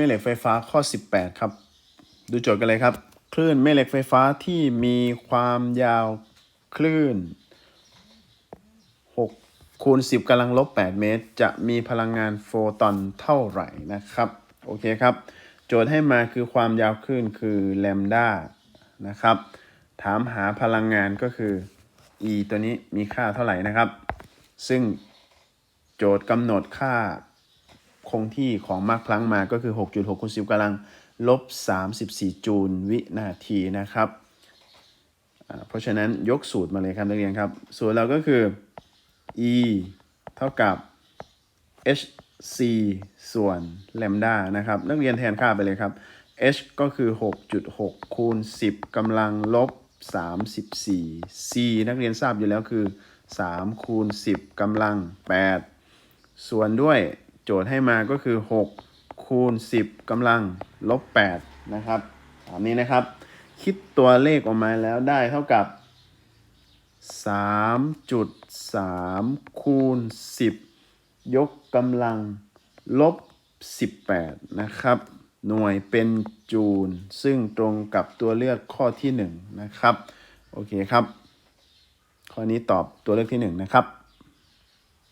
แม่เหล็กไฟฟ้าข้อ 18 ครับ ดูโจทย์กันเลยครับ คลื่นแม่เหล็กไฟฟ้าที่มีความยาวคลื่น6คูณ10กำลังลบ 8 เมตร จะมีพลังงานโฟตอนเท่าไหร่นะครับ โอเคครับ โจทย์ให้มาคือความยาวคลื่นคือแลมด้านะครับ ถามหาพลังงานก็คือ e ตัวนี้มีค่าเท่าไหร่นะครับ ซึ่งโจทย์กำหนดค่า คงที่ของมาร์คพลังมาก็คือ 6.6คูณ10กำลังลบ 34 จูลวินาทีนะครับ เพราะฉะนั้นยกสูตรมาเลยครับนักเรียนครับ สูตรเราก็คือ e เท่ากับ hc ส่วนแลมด้านะครับ นักเรียนแทนค่าไปเลยครับ h ก็คือ 6.6 คูณ 10กำลังลบ 34 c นักเรียนทราบอยู่แล้วคือ 3 คูณ 10กำลัง 8 ส่วนด้วย จทย์ให้มาก็คือ 6 คูณ 10กำลังลบ 8 นะครับตามนี้นะครับ คิดตัวเลขออกมาแล้วได้เท่ากับ 3.3 คูณ 10 ยกกำลังลบ 18 นะครับ หน่วยเป็นจูล ซึ่งตรงกับตัวเลือกข้อที่ 1 นะครับ โอเคครับ ข้อนี้ตอบตัวเลือกที่ 1 นะครับ